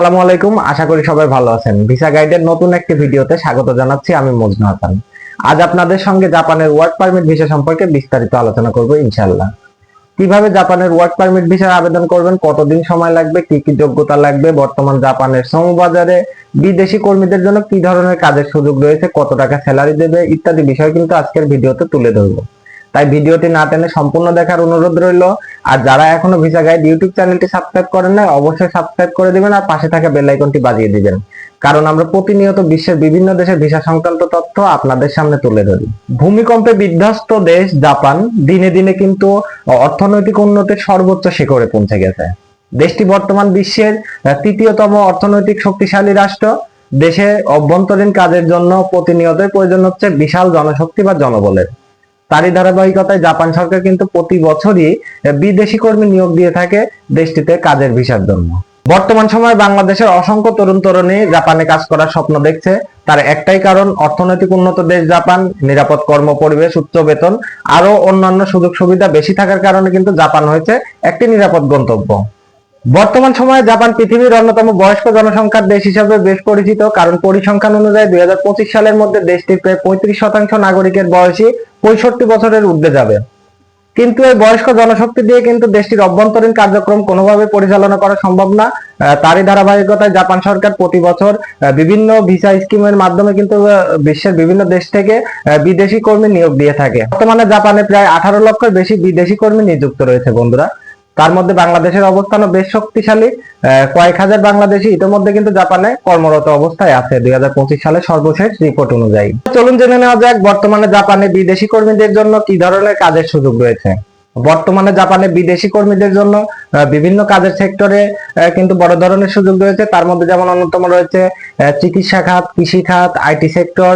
আসসালামু আলাইকুম, আশা করি সবাই ভালো আছেন। ভিসা গাইডের নতুন একটি ভিডিওতে স্বাগত জানাচ্ছি, আমি মজনু হাসান। আজ আপনাদের সঙ্গে জাপানের ওয়ার্ক পারমিট ভিসা সম্পর্কে বিস্তারিত আলোচনা করব ইনশাআল্লাহ। কীভাবে জাপানের ওয়ার্ক পারমিট ভিসার আবেদন করবেন, কতদিন সময় লাগবে, কি কি যোগ্যতা লাগবে, বর্তমান জাপানের শ্রমবাজারে বিদেশি কর্মীদের জন্য কি ধরনের কাজের সুযোগ রয়েছে, কত টাকা স্যালারি দেবে ইত্যাদি বিষয় কিন্তু আজকের ভিডিওতে তুলে ধরবো। তাই ভিডিওটি না টেনে সম্পূর্ণ দেখার অনুরোধ রইল। আর যারা এখনও ভিসা গাইড ইউটিউব চ্যানেলটি সাবস্ক্রাইব করেন না অবশ্যই সাবস্ক্রাইব করে দিবেন আর পাশে থাকা বেল আইকনটি বাজিয়ে দিবেন। কারণ আমরা প্রতিনিয়ত বিশ্বের বিভিন্ন দেশের ভিসা সংক্রান্ত তথ্য আপনাদের সামনে তুলে ধরি। ভূমিকম্পে বিধ্বস্ত দেশ জাপান দিনে দিনে কিন্তু অর্থনৈতিক উন্নতির সর্বোচ্চ শিখরে পৌঁছে গেছে। দেশটি বর্তমান বিশ্বের তৃতীয়তম অর্থনৈতিক শক্তিশালী রাষ্ট্র। দেশে অভ্যন্তরীণ কাজের জন্য প্রতিনিয়তই প্রয়োজন হচ্ছে বিশাল জনশক্তি বা জনবলের। তারই ধারাবাহিকতায় জাপান সরকার কিন্তু প্রতি বছরই বিদেশি কর্মী নিয়োগ দিয়ে থাকে দেশটিতে কাজের ভিসার জন্য। বর্তমান সময়ে বাংলাদেশের অসংখ্য তরুণ তরুণী জাপানে কাজ করার স্বপ্ন দেখছে। তার একটাই কারণ, অর্থনৈতিক উন্নত দেশ জাপান, নিরাপদ কর্ম, পরিবেশ, উচ্চ বেতন আরও অন্যান্য সুযোগ সুবিধা বেশি থাকার কারণে কিন্তু জাপান হয়েছে একটি নিরাপদ গন্তব্য। বর্তমান সময়ে জাপান পৃথিবীর অন্যতম বয়স্ক জনসংখ্যার দেশ হিসেবে বেশ পরিচিত, কারণ পরিসংখ্যান অনুযায়ী দুই সালের মধ্যে দেশটির প্রায় পঁয়ত্রিশ শতাংশ নাগরিকের বয়সী পঁয়ষট্টি বছরের ঊর্ধ্বে যাবে। কিন্তু এই বয়স্ক জনশক্তি দিয়ে কিন্তু দেশটির অভ্যন্তরীণ কার্যক্রম কোনোভাবে পরিচালনা করা সম্ভব না। তারই ধারাবাহিকতায় জাপান সরকার প্রতি বছর বিভিন্ন ভিসা স্কিমের মাধ্যমে কিন্তু বিশ্বের বিভিন্ন দেশ থেকে বিদেশি কর্মী নিয়োগ দিয়ে থাকে। বর্তমানে জাপানে প্রায় আঠারো লক্ষের বেশি বিদেশি কর্মী নিযুক্ত রয়েছে বন্ধুরা। তার মধ্যে বাংলাদেশের অবস্থানও বেশ শক্তিশালী। কয়েক হাজার বাংলাদেশি ইতিমধ্যে কিন্তু জাপানে কর্মরত অবস্থায় আছে। দুই হাজার পঁচিশ সালে সর্বশেষ রিপোর্ট অনুযায়ী। চলুন জেনে নেওয়া যাক বর্তমানে জাপানে বিদেশি কর্মীদের জন্য কি ধরনের কাজের সুযোগ রয়েছে। বর্তমানে জাপানে বিদেশি কর্মীদের জন্য বিভিন্ন কাজের সেক্টরে কিন্তু বড় ধরনের সুযোগ রয়েছে। তার মধ্যে যেমন অন্যতম রয়েছে চিকিৎসা খাত, কৃষি খাত, আইটি সেক্টর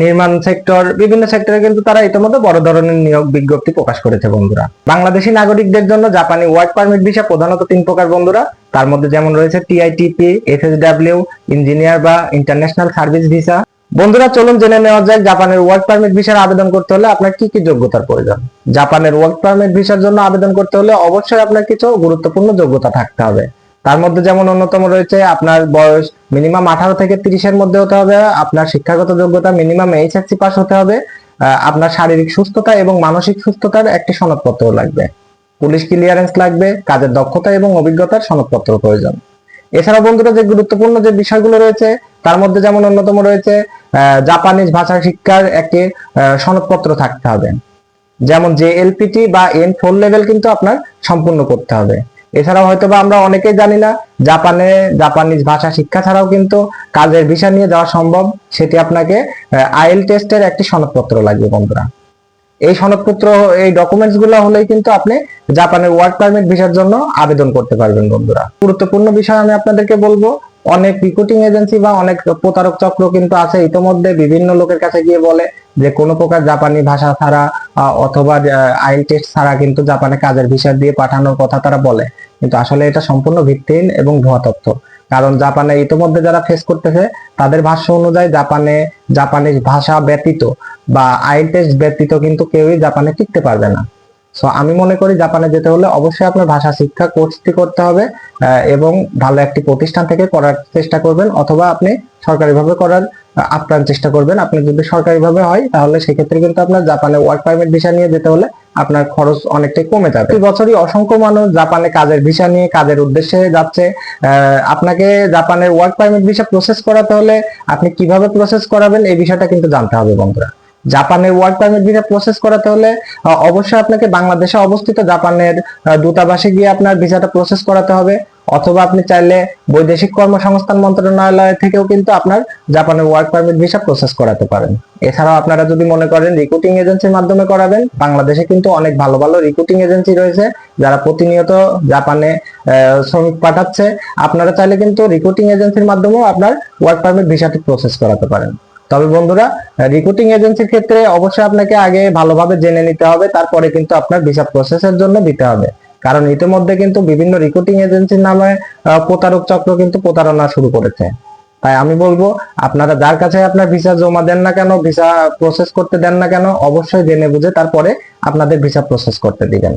নির্মাণ সেক্টর, বিভিন্ন সেক্টরে কিন্তু তারা ইতিমধ্যে বড় ধরনের নিয়োগ বিজ্ঞপ্তি প্রকাশ করেছে বন্ধুরা। বাংলাদেশি নাগরিকদের জন্য জাপানি ওয়ার্ক পারমিট ভিসা প্রধানত তিন প্রকার বন্ধুরা। তার মধ্যে যেমন রয়েছে টিআইটিপি এফএসডব্লিউ ইঞ্জিনিয়ার বা ইন্টারন্যাশনাল সার্ভিস ভিসা। বন্ধুরা, চলুন জেনে নেওয়া যাক জাপানের ওয়ার্ক পারমিট ভিসার আবেদন করতে হলে আপনার কি কি যোগ্যতার প্রয়োজন। জাপানের ওয়ার্ক পারমিট ভিসার জন্য আবেদন করতে হলে অবশ্যই আপনার কিছু গুরুত্বপূর্ণ যোগ্যতা থাকতে হবে। তার মধ্যে যেমন অন্যতম রয়েছে, আপনার বয়স মিনিমাম আঠারো থেকে তিরিশের মধ্যে হতে হবে, আপনার শিক্ষাগত যোগ্যতা মিনিমাম এইচএসসি পাস হতে হবে আপনার শারীরিক সুস্থতা এবং মানসিক সুস্থতার একটি সনদপত্র লাগবে। পুলিশ ক্লিয়ারেন্স লাগবে, কাজের দক্ষতা এবং অভিজ্ঞতার সনদপত্র প্রয়োজন। এছাড়া বন্ধুরা, যে গুরুত্বপূর্ণ যে বিষয়গুলো রয়েছে তার মধ্যে যেমন অন্যতম রয়েছে জাপানিজ ভাষা শিক্ষার একটি সনদপত্র থাকতে হবে। যেমন যে এলপিটি বা এন ফোর লেভেল কিন্তু আপনার সম্পূর্ণ করতে হবে। এছাড়াও হয়তো বা আমরা অনেকেই জানি না জাপানে জাপানিজ ভাষা শিক্ষা ছাড়াও কিন্তু কাজের ভিসা নিয়ে যাওয়া সম্ভব। সেটি আপনাকে আইএল টেস্টের একটি সনদপত্র লাগবে বন্ধুরা। এই সনদপত্র, এই ডকুমেন্টসগুলো হলেই কিন্তু আপনি জাপানের ওয়ার্ক পারমিট ভিসার জন্য আবেদন করতে পারবেন বন্ধুরা। গুরুত্বপূর্ণ বিষয় আমি আপনাদেরকে বলব অনেক রিক্রুটিং এজেন্সি বা অনেক প্রতারক চক্র কিন্তু আছে। ইতোমধ্যে বিভিন্ন লোকের কাছে গিয়ে বলে যে, কোনো প্রকার জাপানি ভাষা ছাড়া অথবা আইল টেস্ট ছাড়া কিন্তু জাপানে কাজের ভিসা দিয়ে পাঠানোর কথা তারা বলে। কিন্তু আসলে এটা সম্পূর্ণ ভিত্তিহীন এবং ভুয়া তথ্য কারণ জাপানে ইতোমধ্যে যারা ফেস করতেছে, তাদের ভাষ্য অনুযায়ী জাপানে জাপানিজ ভাষা ব্যতীত বা আইল টেস্ট ব্যতীত কিন্তু কেউই জাপানে টিকতে পারবে না। সো আমি মনে করি জাপানে যেতে হলে অবশ্যই আপনার ভাষা শিক্ষা কোর্সটি করতে হবে এবং ভালো একটি প্রতিষ্ঠান থেকে করার চেষ্টা করবেন, অথবা আপনি সরকারিভাবে করার আপ্রাণ চেষ্টা করবেন। আপনি যদি সরকারিভাবে হয়, তাহলে সেক্ষেত্রে কিন্তু আপনার জাপানে ওয়ার্ক পারমিট ভিসা নিয়ে যেতে হলে আপনার খরচ অনেকটাই কমে যাবে। প্রতি বছরই অসংখ্য মানুষ জাপানে কাজের ভিসা নিয়ে কাজের উদ্দেশ্যে যাচ্ছে আপনাকে জাপানের ওয়ার্ক পারমিট ভিসা প্রসেস করাতে হলে আপনি কীভাবে প্রসেস করাবেন, এই বিষয়টা কিন্তু জানতে হবে বন্ধুরা। জাপানের ওয়ার্ক পারমিট ভিসা প্রসেস করাতে হলে অবশ্যই আপনাকে বাংলাদেশে অবস্থিত জাপানের দূতাবাসে গিয়ে আপনার ভিসাটা প্রসেস করাতে হবে। অথবা আপনি চাইলে বৈদেশিক কর্মসংস্থান মন্ত্রণালয় থেকেও কিন্তু আপনার জাপানের ওয়ার্ক পারমিট ভিসা প্রসেস করাতে পারেন। এছাড়াও আপনারা যদি মনে করেন রিক্রুটিং এজেন্সির মাধ্যমে করাবেন, বাংলাদেশে কিন্তু অনেক ভালো ভালো রিক্রুটিং এজেন্সি রয়েছে, যারা প্রতিনিয়ত জাপানে শ্রমিক পাঠাচ্ছে। আপনারা চাইলে কিন্তু রিক্রুটিং এজেন্সির মাধ্যমেও আপনার ওয়ার্ক পারমিট ভিসাটি প্রসেস করাতে পারেন। তবে বন্ধুরা রিক্রুটিং এজেন্সির ক্ষেত্রে অবশ্যই আপনাকে আগে ভালোভাবে জেনে নিতে হবে, তারপরে কিন্তু আপনার ভিসা প্রসেসের জন্য দিতে হবে। কারণ ইতিমধ্যে কিন্তু বিভিন্ন রিক্রুটিং এজেন্সির নামে প্রতারক চক্র কিন্তু প্রতারণা শুরু করেছে। তাই আমি বলব, আপনারা যার কাছে আপনার ভিসা জমা দেন না কেন ভিসা প্রসেস করতে দেন না কেন, অবশ্যই জেনে বুঝে তারপরে আপনাদের ভিসা প্রসেস করতে দিবেন।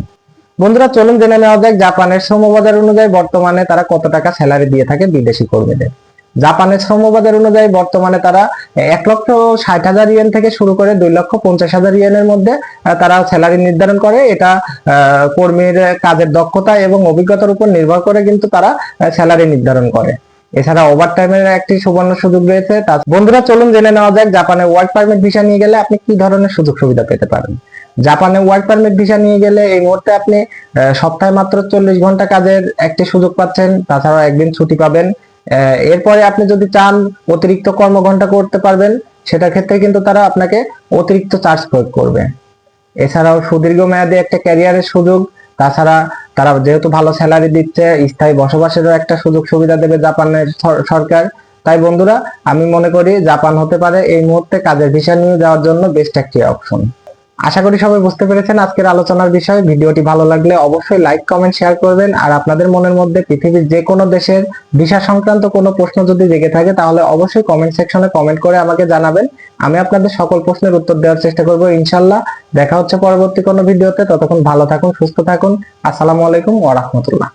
বন্ধুরা, চলুন জেনে নেওয়া যাক, জাপানের শ্রমবাজার অনুযায়ী বর্তমানে তারা কত টাকা স্যালারি দিয়ে থাকে বিদেশি কর্মীদের। জাপানের শ্রমবাজার অনুযায়ী বর্তমানে তারা এক লক্ষ ষাট হাজার ইয়েন থেকে শুরু করে দুই লক্ষ পঞ্চাশ হাজার ইয়েনের মধ্যে তারা স্যালারি নির্ধারণ করে। এটা কর্মীর কাজের দক্ষতা এবং অভিজ্ঞতার উপর নির্ভর করে কিন্তু তারা স্যালারি নির্ধারণ করে। এছাড়া ওভার টাইমের একটি সুবর্ণ সুযোগ রয়েছে। তা- বন্ধুরা, চলুন জেনে নেওয়া যাক, জাপানে ওয়ার্ক পারমিট ভিসা নিয়ে গেলে আপনি কি ধরনের সুযোগ সুবিধা পেতে পারেন? জাপানে ওয়ার্ক পারমিট ভিসা নিয়ে গেলে এই মুহূর্তে আপনি সপ্তাহে মাত্র চল্লিশ ঘণ্টা কাজের একটি সুযোগ পাচ্ছেন। তাছাড়া একদিন ছুটি পাবেন। এরপরে আপনি যদি চান অতিরিক্ত কর্মঘন্টা করতে পারবেন, সেটার ক্ষেত্রে কিন্তু তারা আপনাকে অতিরিক্ত চার্জ প্রয়োগ করবে। এছাড়াও সুদীর্ঘ মেয়াদী একটা ক্যারিয়ারের সুযোগ, তাছাড়া তারা যেহেতু ভালো স্যালারি দিচ্ছে, স্থায়ী বসবাসেরও একটা সুযোগ সুবিধা দেবে জাপানের সরকার। তাই বন্ধুরা, আমি মনে করি জাপান হতে পারে এই মুহূর্তে কাজের ভিসা নিয়ে যাওয়ার জন্য বেস্ট একটি অপশন আশা করি সবাই বুঝতে পেরেছেন আজকের আলোচনার বিষয়। ভিডিওটি ভালো লাগলে অবশ্যই লাইক কমেন্ট শেয়ার করবেন। আর আপনাদের মনের মধ্যে পৃথিবীর যে কোনো দেশের ভিসা সংক্রান্ত কোনো প্রশ্ন যদি জেগে থাকে, তাহলে অবশ্যই কমেন্ট সেকশনে কমেন্ট করে আমাকে জানাবেন। আমি আপনাদের সকল প্রশ্নের উত্তর দেওয়ার চেষ্টা করব ইনশাল্লাহ। দেখা হচ্ছে পরবর্তী কোনো ভিডিওতে। ততক্ষণ ভালো থাকুন, সুস্থ থাকুন। আসসালামু আলাইকুম ওয়া রাহমাতুল্লাহ।